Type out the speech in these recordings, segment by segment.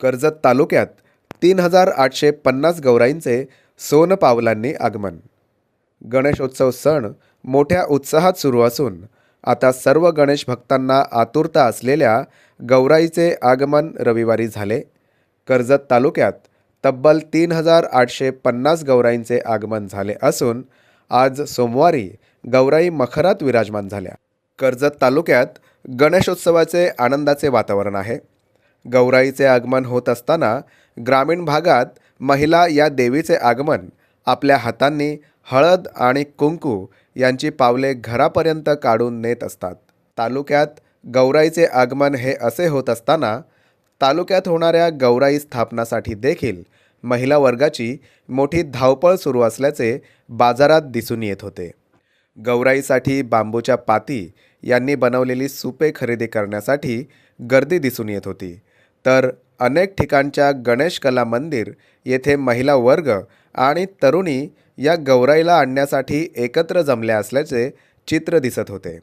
कर्जत तालुक्यात तीन हजार आठशे पन्नास गौराईंचे सोनपावलांनी आगमन. गणेशोत्सव सण मोठ्या उत्साहात सुरू असून आता सर्व गणेश भक्तांना आतुरता असलेल्या गौराईचे आगमन रविवारी झाले. कर्जत तालुक्यात तब्बल तीन हजार आठशे पन्नास गौराईंचे आगमन झाले असून आज सोमवारी गौराई मखरात विराजमान झाल्या. कर्जत तालुक्यात गणेशोत्सवाचे आनंदाचे वातावरण आहे. गौराईचे आगमन होत असताना ग्रामीण भागात महिला या देवीचे आगमन आपल्या हातांनी हळद आणि कुंकू यांची पावले घरापर्यंत काढून नेत असतात. तालुक्यात गौराईचे आगमन हे असे होत असताना तालुक्यात होणाऱ्या गौराई स्थापनासाठी देखील महिला वर्गाची मोठी धावपळ सुरू असल्याचे बाजारात दिसून येत होते. गौराईसाठी बांबूच्या पाती यांनी बनवलेली सुपे खरेदी करण्यासाठी गर्दी दिसून येत होती. तर अनेक ठिकाणच्या गणेश कला मंदिर येथे महिला वर्ग आणि तरुणी या गौराईला आणण्यासाठी एकत्र जमल्या असल्याचे चित्र दिसत होते.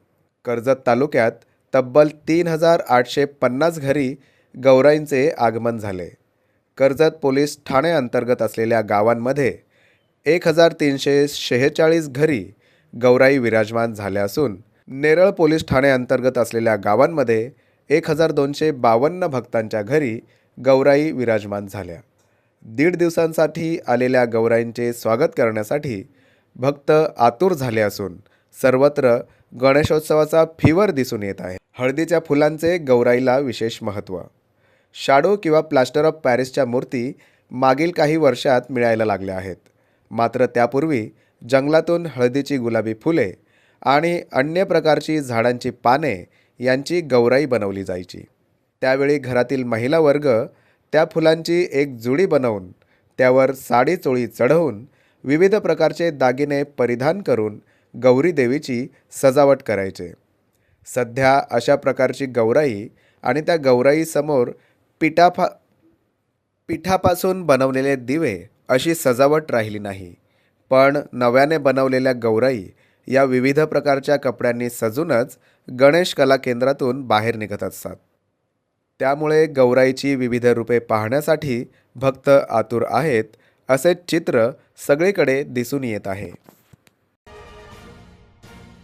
कर्जत तालुक्यात तब्बल तीन हजार आठशे पन्नास घरी गौराईंचे आगमन झाले. कर्जत पोलीस ठाणे अंतर्गत असलेल्या गावांमध्ये एक हजार तीनशे शेहेचाळीस घरी गौराई विराजमान झाल्या असून नेरळ पोलीस ठाण्याअंतर्गत असलेल्या गावांमध्ये एक हजार दोनशे बावन्न भक्तांच्या घरी गौराई विराजमान झाल्या. दीड दिवसांसाठी आलेल्या गौराईंचे स्वागत करण्यासाठी भक्त आतुर झाले असून सर्वत्र गणेशोत्सवाचा फिवर दिसून येत आहे. हळदीच्या फुलांचे गौराईला विशेष महत्त्व. शाडो किंवा प्लास्टर ऑफ पॅरिसच्या मूर्ती मागील काही वर्षात मिळायला लागल्या आहेत. मात्र त्यापूर्वी जंगलातून हळदीची गुलाबी फुले आणि अन्य प्रकारची झाडांची पाने यांची गौराई बनवली जायची. त्यावेळी घरातील महिला वर्ग त्या फुलांची एक जुडी बनवून त्यावर साडी चोळी चढवून विविध प्रकारचे दागिने परिधान करून गौरी देवीची सजावट करायचे. सध्या अशा प्रकारची गौराई आणि त्या गौराईसमोर पिठाफा पिठापासून बनवलेले दिवे अशी सजावट राहिली नाही. पण नव्याने बनवलेल्या गौराई या विविध प्रकारच्या कपड्यांनी सजूनच गणेश कला केंद्रातून बाहेर निघत असतात. त्यामुळे गौराईची विविध रूपे पाहण्यासाठी भक्त आतुर आहेत असे चित्र सगळीकडे दिसून येत आहे.